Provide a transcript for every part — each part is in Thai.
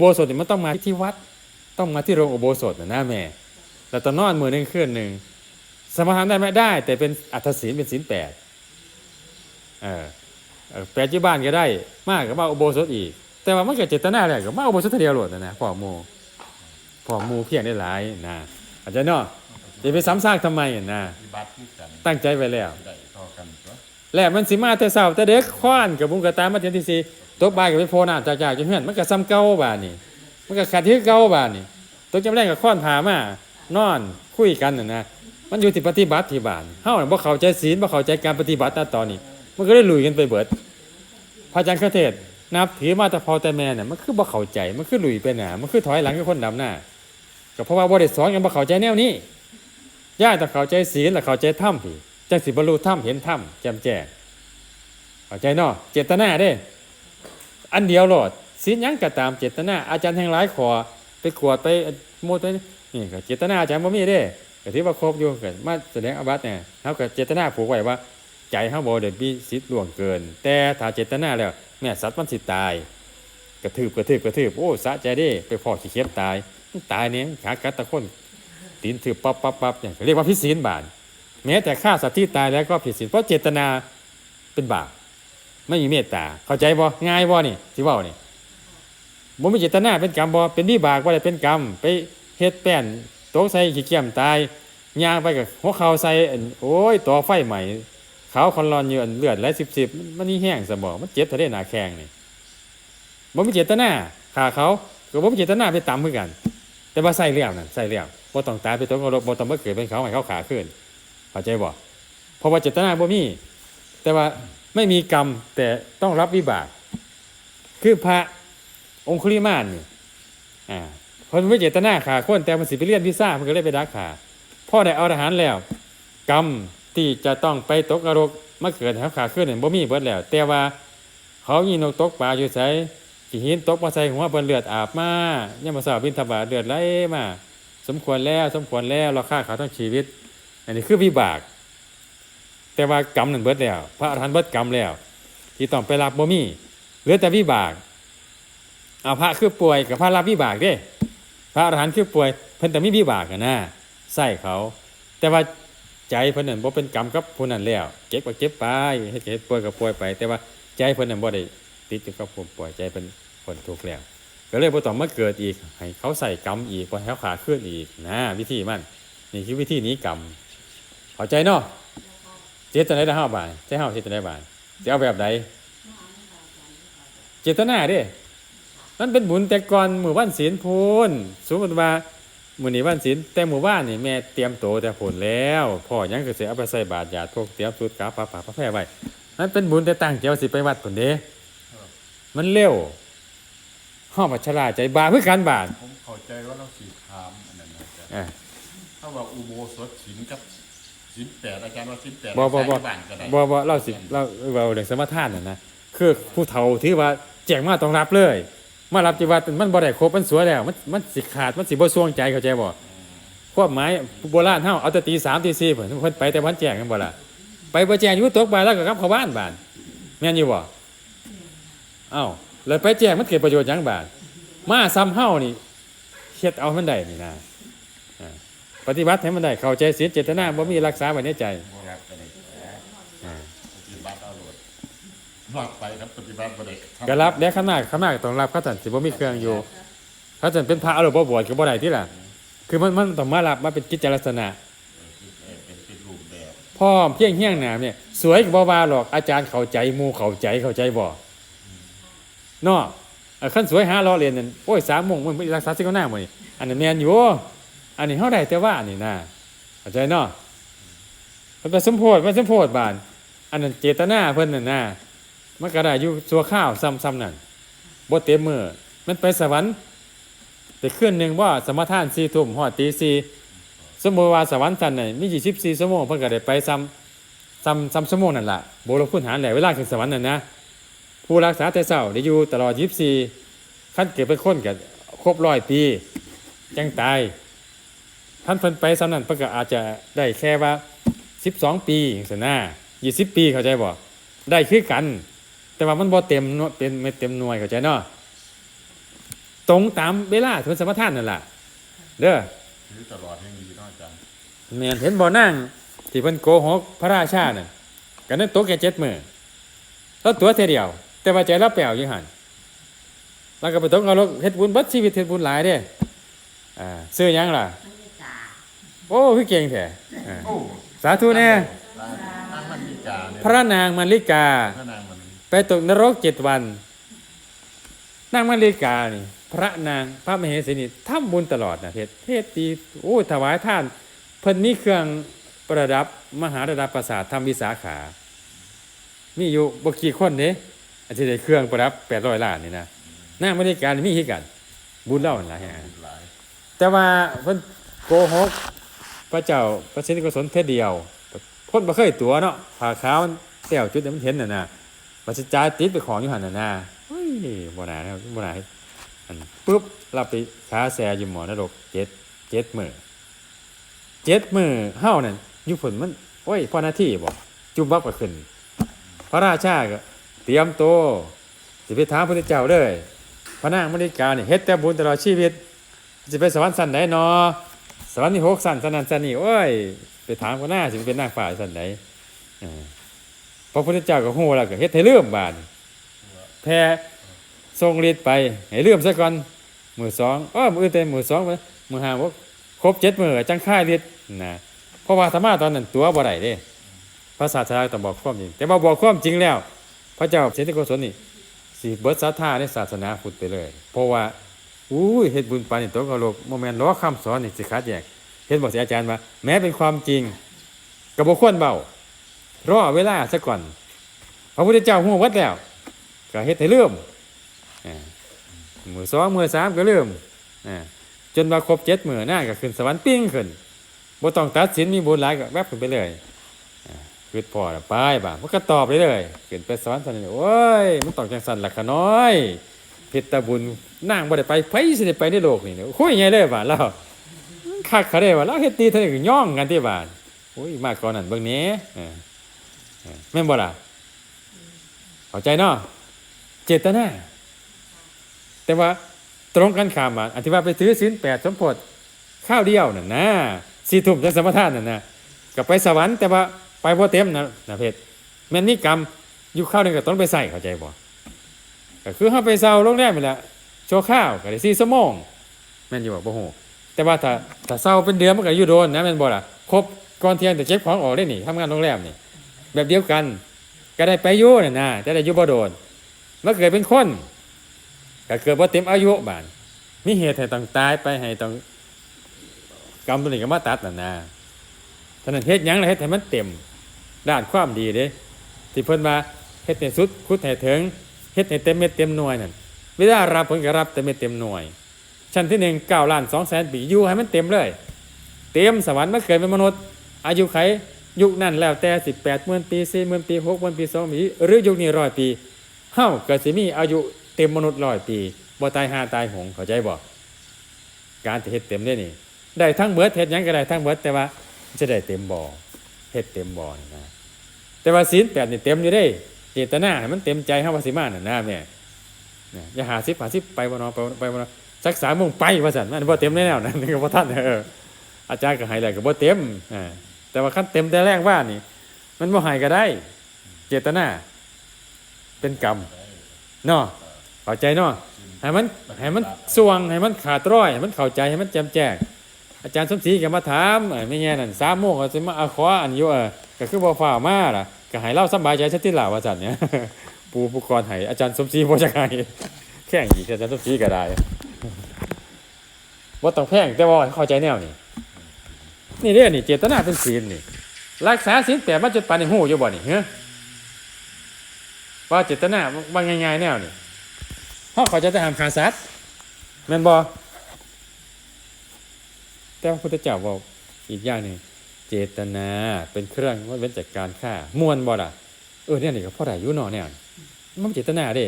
โบสถเนี่ยมันต้องมาที่วัด ต้องมาที่โรงอุโบสถนะนะแม่แล้วตอนนอนมือหนึ่งคืนหนึ่งสมาทานได้ไหมได้ แต่เป็นอัตศีลเป็นศีลแปดเออเออแปดที่บ้านก็ได้ มากก็มาอุโบสถอีก แต่ว่ามันเกิดเจตนาแหละก็มาอุโบสถเดียวโหลดนะนะพ่อหมูพ่อหมูเพียงได้หลายนะอาจจะเนาะจะไปซ้ำซากทำไมอะนะปฏิบัติที่กันตั้งใจไว้แล้วได้ต่อกันตัวแล้วมันสิมาแต่เช้าแต่เด็กค้อนกับบุงกระตามมาเทียนที่สี่ ตกบ่ายกับไปโพน้ำจากจากจนเฮือนมันก็ซ้ำเก่าบาดนี่มันก็ขัดที่เก่าบาดนี่ตกจำแรงกับค้อนผามานอนคุยกันน่ะนะมันอยู่ที่ปฏิบัติที่บ้านเฮาน่ะบ่เข้าใจศีลบ่เข้าใจการปฏิบัติตอนนี้ มันก็เลยลุยกันไปเบิดพระอาจารย์เทศนับถือมาแต่พอแต่แม่น่ะมันคือบ่เข้าใจมันคือลุยไปหนามันคือถอยหลังกับคนดำหน้าก็เพราะว่าบ่ได้สอนกันบ่เข้าใจแนวนี้ย่าต้องเข้าใจศีลและเข้าใจธรรมพี่จังสิบรรลุธรรมเห็นธรรมแจ่มแจ้งเข้าใจเนาะเจตนาเด้ อันเดียวโลดศีลหยังก็ตามเจตนาอาจารย์แห่งหลายขอไปขวดไปโมดไปนี่ก็เจตนาอาจารย์บ่มีเด้ก็ถือว่าครบอยู่ก็มาแสดงอาบัติเนี่ยเฮาก็เจตนาผูกไว้ว่า ใจเฮาบ่ได้มีสิทธิ์ล่วงเกิน แต่ถ้าเจตนาแล้วแม่สัตว์มันสิตายกระทืบกระทืบกระทืบโอ้สะใจเด้ไปพอขี้เข็บตายตายเนี่ยขากัดตะคนตีนถือปั๊บปั๊บปั๊บเนี่ยเรียกว่าพิศีลบาปแม้แต่ฆ่าสัตว์ที่ตายแล้วก็ผิดศีลเพราะเจตนาเป็นบาป ไม่มีเมตตา เข้าใจบ่ง่ายบ่นี่สิเว้านี่บ่มีเจตนาเป็นกรรมบ่เป็นวิบากบ่ได้เป็นกรรม ไปเฮ็ดแป้นตกใส่ขี้เกียจตายยางไปกับหัวเข่าใส่โอ้ยต่อไฟใหม่ขาวคอนรอนอยู่อันเลือดไหลสิบๆมันนี่แห้งซะบ่มันเจ็บทะเลหนาแข้งนี่บ่มีเจตนาฆ่าเขาก็บ่มีเจตนาไปตำคือกัน แต่ว่าใส่เลี้ยวนั่นใส่เลี้ยวบ่ต้องตายไปตกนรกบ่ต้องมาเกิดเป็นเขาให้เขาขาขึ้นเข้าใจบ่เพราะว่าเจตนาบ่มี แต่ว่า ไม่มีกรรมแต่ต้องรับวิบาก คือพระองคุลิมานนี่อ่าเพราะมันไม่เจตนาขาคนแต่มันสิไปเลียนพิซ่ามันก็เลยไปดักขาพ่อได้เอาทหารแล้ว กรรมที่จะต้องไปตกนรกมาเกิดครับขาขึ้นเนี่ยบ่มีเบิดแล้ว แต่ว่าเขายินกตกปลาอยู่ใส่กี่หินตกมาใส่หัวเบิ่นเลือดอาบมาเนี่ยมาสาวบินทบาทเลือดไหลมา สมควรแล้วสมควรแล้วเราฆ่าเขาทั้งชีวิต อันนี้คือวิบาก แต่ว่ากรรมนั่นเบิดแล้ว พระอรหันต์เบิดกรรมแล้ว ที่ต้องไปรับบ่มีเหลือแต่วิบากเอาพระคือป่วยกับพระรับวิบากเด้ พระอรหันต์คือป่วยเพิ่นแต่มีวิบากนะใส่เขา แต่ว่าใจเพิ่นนั่นบ่เป็นกรรมกับผู้นั้นแล้วเก็บก็เก็บไปเฮ็ดก็เฮ็ดป่วยก็ป่วยไป แต่ว่าใจเพิ่นนั่นบ่ได้ติดอยู่กับผู้ป่วยใจเพิ่นพ้นทุกข์แล้วก็เลยบ่ต้องมาเกิดอีก ให้เขาใส่กรรมอีกบ่ให้เขาขาขึ้นอีกนะ วิธีมันนี่คือวิธีนี้กรรมเข้าใจเนาะ เจตนาได้ห้าบาทใช่ห้าเจตนาได้บาทจะเอาแบบใดเจตนาเด้มันเป็นบุญแต่ก่อนหมู่บ้านศีลพูนสมมติว่าหมู่นี้บ้านศีลแต่หมู่บ้านนี่แม่เตรียมโตวแต่ผลแล้วพ่อยังก็สิเอาไปใส่บาตรญาติพวกเตรียมสุดกาปาปาพระแพร่ไว้นั่นเป็นบุญแต่ตั้งใจว่าสิไปวัดผลเด้มันเร็วห้องปัชราใจบาปคือการบาปผมเข้าใจว่าเราสีถามอันนั้นนะจ๊ะอะถ้าว่าอุโบสถศีลกับ ศีลแปดอาจารย์ว่าศีลแปดบ่บ่บ่ใช้บ้านก็ได้บ่บ่เราสิเราเราเรื่องสมทานน่ะนะคือผู้เฒ่าที่ว่าแจกมาต้องรับเลย มารับจีวัดมันบ่ได้ครบมันสวยแล้ว มันมันสิขาดมันสิบ่สวงใจเข้าใจบ่ความหมายโบราณเฮาเอาแต่ตี3ตี4เพิ่นเพิ่นไปแต่วันแจกกันบ่ล่ะไปบ่แจกอยู่ตกบ่ายแล้วก็กลับเข้าบ้านบ้านแม่นอยู่บ่เอ้าแล้วไปแจกมันเกิดประโยชน์หยังบาดมาซ้ำเฮานี่เฮ็ดเอามันได้นี่นะอ่า ปฏิบัติให้มันได้เข้าใจศีลเจตนาบ่มีรักษาไว้ในใจบ่รับก็ได้แหมอ่าปฏิบัติเอาโลดรอดไปครับปฏิบัติบ่ได้ทำก็รับแล้วข้างหน้าข้างหน้าต้องรับเขาสันสิบ่มีเครื่องอยู่เขาสันเป็นพระอรบ่บวชก็บ่ได้ที่ล่ะ คือมันมันต้องมารับมาเป็นกิจลักษณะเออเป็นเป็นรูปแบบพ่อเพียงเฮี้ยงหนาเนี่ยสวยก็บ่ว่าหรอกอาจารย์เข้าใจหมู่เข้าใจเข้าใจบ่เนาะเออขั้นสวยหาล้อเรียนนั่นโอ้ย3โมงมันรักษาสิก็หน้ามื้อนี่อันนั้นแม่นอยู่ อันนี้เฮาได้แต่ว่านี่นะเข้าใจเนาะมันเป็นสมโพธิมันสมโพธิบาน อันนั้นเจตนาเพิ่นนั่นนะมันก็ได้อยู่สัวข้าวซ้ำๆนั่นบ่เต็มมือมันไปสวรรค์แต่คืนหนึ่งว่าสมทานสี่ทุ่มหอดตีสี่สมมติว่าสวรรค์ท่านไหนมียี่สิบสี่ชั่วโมงเพิ่นก็ได้ไปซ้ำซ้ำซ้ำชั่วโมงนั่นล่ะโบราณพูดหารแหละเวลาขึ้นสวรรค์นั่นนะผู้รักษาแต่เศร้าได้อยู่ตลอดยี่สิบสี่ขั้นเกิดเป็นคนกับครบร้อยปีจังตาย ท่านเพิ่นไปซ้ำนั้นเพิ่นก็อาจจะได้แค่ว่าสิบสองปีอย่างสนะยี่สิบปีเข้าใจบ่ได้คือกัน แต่ว่ามันบ่เต็มหน่วยเป็นไม่เต็มหน่วยเข้าใจเนาะตรงตามเวลาที่เพิ่นสมทานนั่นล่ะเด้อถือตลอดแห่งดีเนาะอาจารย์แม่นเห็นบ่นั่งที่เพิ่นโกหกพระราชานั่นก็นั้นตกแค่เจ็ดมื้อแล้วตัวเท่ยเดียว แต่ว่าใจเราแป๋วอยู่หั่นแล้วก็ไปตกนรกเฮ็ดบุญเบัดชีวิตเฮ็ดบุญหลายเด้อ่าซื้อหยังล่ะมันไม่ตา โอ้คือเก่งแท้อ่าโอ้สาธุแน่นางมันมีกาเนี่ยพระนางมาริกา พระนางมันไปตกนรกเจ็ดวัน นางมาริกานี่ พระนางพระมเหสีนี่ทำบุญตลอดนะเทศเทศตีโอ้ถวายท่าน เพิ่นมีเครื่องประดับมหาระดับประสาททำวิสาขา มีอยู่บ่กี่คนเด้อาจจะได้เครื่องประดับแปดร้อยล้านนี่นะนางมาริกานี่มีคือกัน บุญเล่าหั่นล่ะฮะหลายแต่ว่าเพิ่นโกหก พระเจ้าพระสิทธิโกศลเทศเดียวคนบ่เคยตัวเนาะผ่าขาวมันแต้วจุดมันเห็นน่ะนะปัจจาติดไปของอยู่หันน่ะนะเฮ้ยบ่น่านะครับบ่น่าให้อันปุ๊บเราไปขาแซอยู่หมอนรกเจ็ดเจ็ดมือเจ็ดมือเฮานั่นอยู่ผลมันโอ้ยพอหน้าที่บ่จุ่มบักก็ขึ้น พระราชาก็เตรียมโตสิไปถามพระเจ้าเลยพระนางมริกานี่เฮ็ดแต่บุญตลอดชีวิตจะไปสวรรค์สันไหนเนอ สวรรค์ที่หกสันสนันสนีโอ้ย ไปถามก็น่าสิเป็นนางฟ้าสันไหนพระพุทธเจ้าก็ฮู้แล้วก็เฮ็ดให้เลื่อมบาดแพ้ทรงฤทธิ์ไปให้เลื่อมซะก่อนมือสองอ้อมือเต็มมือสองไปมือห้าบ่ครบเจ็ดมือจังค่ายฤทธิ์นะเพราะว่าธรรมะตอนนั้นตัวบ่ได้เด้พระศาสดาต้องบอกความจริง แต่ว่าบอกความจริงแล้ว พระเจ้าเสด็จโกศลนี่สิเบิดศรัทธาในศาสนาพุทธไปเลย เพราะว่า อุ้ยเฮ็ดบุญปานนี่ตกนรกโมเมนต์ล้อคำสอนนี่สิขาดแยกเห็นบอกสิอาจารย์ว่า แม้เป็นความจริงก็บ่ควรเบารอเวลาซะก่อนพระพุทธเจ้าฮู้วัดแล้วก็เฮ็ดให้เลื่อมมือสองมือสามก็เลื่อมจนว่าครบเจ็ดมือหน้าก็ขึ้นสวรรค์ปิ้งขึ้นบ่ต้องตัดสินมีบุญหลายก็แวบขึ้นไปเลยคือพอละไปบ่ามันก็ตอบไปเลยขึ้นไปสวรรค์ซั่นนี่โอ้ยมันตองจังซั่นล่ะขะน้อย เพชรตะบุญนางบ่ได้ไปไผสิได้ไปในโลกนี่เนี่ยคุยไงเลยบาเราคักเขาได้ว่าเราเฮ็ดตีเท่านี้ก็ย่องกันที่บ้าดโอ้ยมากกว่านั้นเบิ่งแหน่เออเออแม่นบ่ล่ะเข้าใจเนาะเจตนาแต่ว่าตรงกันข้ามอะอันที่ว่าไปถือศีล8สมโพธิข้าวเดียวนั่นนะสี่ทุ่มจังสมทานนั่นนะก็ไปสวรรค์แต่ว่าไปบ่เต็มนะนะเพชรแม่นมีกรรมอยู่ข้าวหนึงก็ต้องไปใส่เข้าใจบ่ ก็คือเฮาไปเซาโรงแรมนี่แหละโชว์ข้าวก็ได้4ชั่วโมงแม่นอยู่บ่บ่ฮู้แต่ว่าถ้าถ้าเซาเป็นเดือนมันก็อยู่โดนนะแม่นบ่ล่ะครบก่อนเที่ยงแต่เก็บของออกได้นี่ทำงานโรงแรมนี่ แบบเดียวกัน ก็ได้ไปอยู่นั่นนะแต่ได้อยู่บ่โดนมันเกิดเป็นคนก็เกิดบ่เต็มอายุบานมีเหตุให้ต้องตายไปให้ต้องกรรมตัวนี้ก็มาตัดนั่นนะฉะนั้นเฮ็ดหยังล่ะเฮ็ดให้มันเต็มด้านความดีเด้ที่เพิ่นว่าเฮ็ดให้สุดคุดให้ถึง เฮ็ดให้เต็มเม็ดเต็มหน่วยนั่นเวลารับผลก็รับเต็มเม็ดเต็มหน่วย ชั้นที่หนึ่งเก้าล้านสองแสนปีอยู่ให้มันเต็มเลย เต็มสวรรค์มาเกิดเป็นมนุษย์ อายุไขยุคนั้นแล้วแต่สิบแปดหมื่นปีสี่หมื่นปีหกหมื่นปีสองปีหรือยุคนี้ร้อยปีเฮ้าเกิดสิมีอายุเต็มมนุษย์ร้อยปีบ่ตายหาตายหงเข้าใจบ่การที่เฮ็ดเต็มได้นี่ ได้ทั้งเบิดเฮ็ดหยังก็ได้ทั้งเบิดแต่ว่าจะได้เต็มบ่อเฮ็ดเต็มบ่อนะแต่ว่าศีลแปดนี่เต็มอยู่ได้ เจตนาให้มันเต็มใจเฮาว่าสิมาน่ะนะแม่เนี่ยอย่าหาสิบหาสิบไปบ่เนอไปไปบ่เนอสักษามโมงไปว่าซั่นมันบ่เต็มแน่ๆนั่นก็บ่ทันเอออาจารย์ก็ให้แล้วก็บ่เต็มอ่าแต่ว่าคันเต็มแต่แรกว่านี่ มันบ่ให้ก็ได้ เจตนาเป็นกรรมเนาะเข้าใจเนาะให้มันให้มันสวงให้มันขาดร้อยให้มันเข้าใจให้มันแจ่มแจ้งอาจารย์สมศรีก็มาถามไม่แง่นั่น3โมงก็สิมาเอาขออันอยู่เออก็คือบ่ฟ้าวมาล่ะ ก็ให้เล่าสบายใจชัดที่หล่าว่าจันเนี่ยปูปุกรให้อาจารย์สมศรีบ่จักให้แข่งอีกอาจารย์สมศรีก็ได้ว่าต้องแพงแต่ว่าเข้าใจแนวนี่นี่เด้อนี่เจตนาเป็นศีลนี่รักษาศีลแต่มาจนปานในี้ฮู้อยู่บ่นี่เฮ้ว่าเจตนาว่าง่ายๆแนวนี่เฮาเข้าใจแต่ห้ามฆ่าสัตว์แม่นบ่แต่พระพุทธเจ้าบอกอีกอย่างหนึง เจตนาเป็นเครื่องว่าเว้นจากการฆ่ามวนบ่ล่ะเออเนี่ยนี่ก็พ่อได้อยู่เนาะเนี่ยมันเจตนาเด้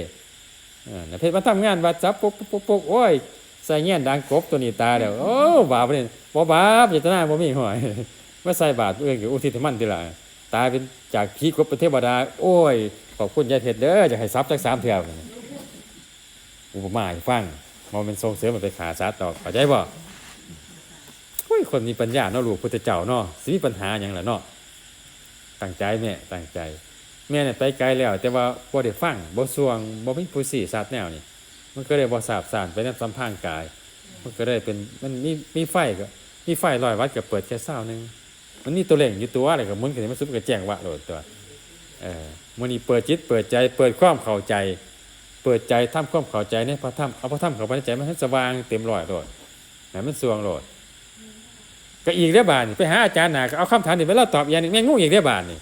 เออนะเพชรมาทำงานว่าจับปุ๊บปุ๊บปุ๊บโอ้ยใส่เงี้ยดังกบตัวนี้ตายแล้วโอ้บาปเนี่ยบ่บาปเจตนาบ่มีหอยมาใส่บาปเอื้อคืออุทิศมันทีละตายเป็นจากผีกบเป็นเทวดา โอ้ยขอบคุณยายเพชรเด้อจะให้ทรัพย์จักสามเท่าอุปมาให้ฟังมองเป็นส่งเสริมมันไปขาสัตว์ดอกเข้าใจบ่ คนมีปัญญาเนาะลูกพุทธเจ้าเนาะสิมีปัญหาหยังละเนาะตั้งใจแม่ตั้งใจ แม่เนี่ยไปไกลแล้ว แต่ว่าบ่ได้ฟังบ่สวงบ่มีผู้สี่สัตว์แนวนี่ มันก็เลยบ่สาบสานไปนำสัมพันธ์กาย มันก็ได้เป็นมันมีมีไฟก็มีไฟร้อยวัตต์ก็เปิดแค่เศร้านึงมันมีตัวเล่งอยู่ตัวอะไรก็มุนกันมันสุดก็แจ้งว่าโหลดตัวเออมื้อนี้เปิดจิตเปิดใจ เปิดความเข้าใจ เปิดใจทำความเข้าใจในพระธรรมเอาพระธรรมเข้าไปในใจมันให้สว่างเต็มร้อยโหลดให้มันสว่างโหลด ก็อีกเด้อบานไปหาอาจารย์หนาก็เอาคำถามนี่ไปแล้วตอบอย่างนี้แม่งงูอีกเด้อบาดนี่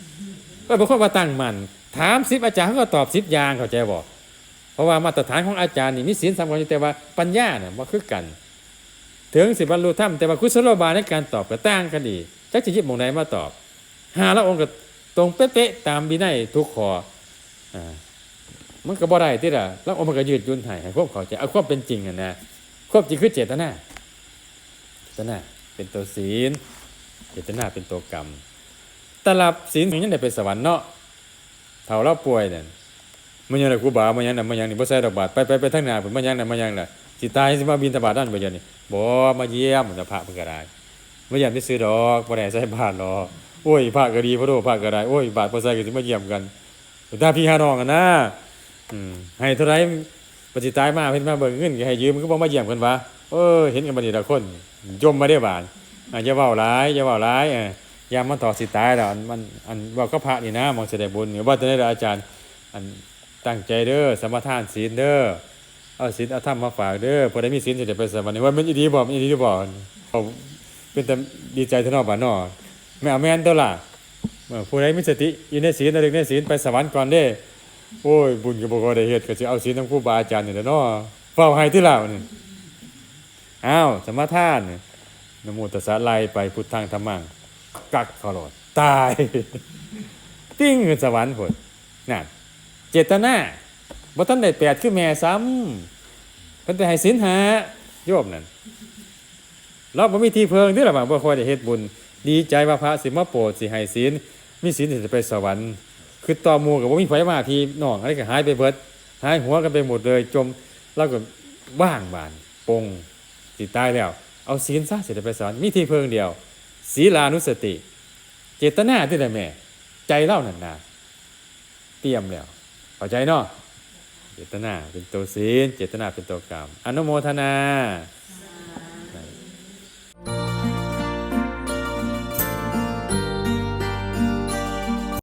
ก็บางคนว่าตั้งมัน ถามสิบอาจารย์เขาก็ตอบสิบอย่างเข้าใจบ่เพราะว่ามาตรฐานของอาจารย์นี่มีศีลสำคัญอยู่แต่ว่าปัญญาเนี่ยบ่คือกัน ถึงสิบรรลุธรรมแต่ว่าคุศโลบายในการตอบก็ต่างกันดีจักจะยิบมองไหนมาตอบหาละองค์ก็ตรงเป๊ะๆตามวินัยทุกข้ออ่ามันก็บ่ได้ที่ละแล้วองค์มันก็ยืดยุ่นให้ให้ความเข้าใจเอาความเป็นจริงอะนะความจริงคือเจตนาเจตนา เป็นตัวศีลเจตนาเป็นตัวกรรมแตลับศีลถึงยังได้ไปสวรรค์เนาะเท่าเราป่วยเนี่ยมันยังไงครูบามันยังน่ะมันยังนี่บ่ใส่ดอกบาทไปไปไปทางหน้าผมมันยังน่ะมันยังน่ะสิตายสิมาบินตบาทด้านบ่ยังนี่บ่มาเยี่ยมจะพระเพิ่นก็ได้มาเยี่ยมที่ซื้อดอกบ่ได้ใส่บาทหรอกโอ้ยพระก็ดีพระโตพระก็ได้โอ้ยบาทบ่ใส่ก็สิมาเยี่ยมกันถ้าพี่หาน้องกันนะอืมให้เท่าไหร่ ปฏิตายมาเพิ่นมาเบิ่งเงินให้ยืมก็บ่มาเยี่ยมกันวะเออเห็นกันบัดนี้ละคนจมมาได้บาทอะอย่าเว้าหลายอย่าเว้าหลายออยามมันต่อสิตายแล้วอันมันอันเว้าก็พระนี่นะมองสิได้บุญว่าจะได้อาจารย์อันตั้งใจเด้อสมทานศีลเด้อเอาศีลเอาธรรมมาฝากเด้อพอได้มีศีลจะได้ไปสวรรค์ว่ามันอีดีบ่มันอีดีบ่เอาเป็นแต่ดีใจท่นอบานอแม่เอาแม่นตัวล่ะเมื่อผู้ใดมีสติอยู่ในศีลระลึกในศีลไปสวรรค์ก่อนเด้ โอ้ย บุญก็บ่ก็ได้เฮ็ดก็สิเอาศีลทั้งครูบาอาจารย์นี่แหละเนาะเฝ้าให้ที่ลานี่อ้าวสมทานนี่นโมตัสสะไลไปพุทธังธรรมังกักขาโลดตาย ติ้งขึ้นสวรรค์พุ่นนั่นเจตนาบ่ทันได้แปดคือแม่ซ้ำเพิ่นไปให้ศีลหาโยมนั่นเราบ่มีที่เพิงที่ล่ะบ่ค่อยได้เฮ็ดบุญ ดีใจว่าพระสิมาโปรดสิให้ศีลมีศีลสิจะไปสวรรค์ คือต่อมูก็บ่มีไผมาพี่น้องอะไรก็หายไปเบิด หายหัวกันไปหมดเลย จมเราก็ว่างบานปงสิดตายแล้ว เอาศีลซะเสิได้ไปสวรรค์มีที่เพิงเดียว ศีลานุสติ เจตนาที่ไหนแม่ ใจเล่านั่นนะเตรียมแล้วเข้าใจเนาะเจตนาเป็นตัวศีลเจตนาเป็นตัวกรรมอนุโมทนา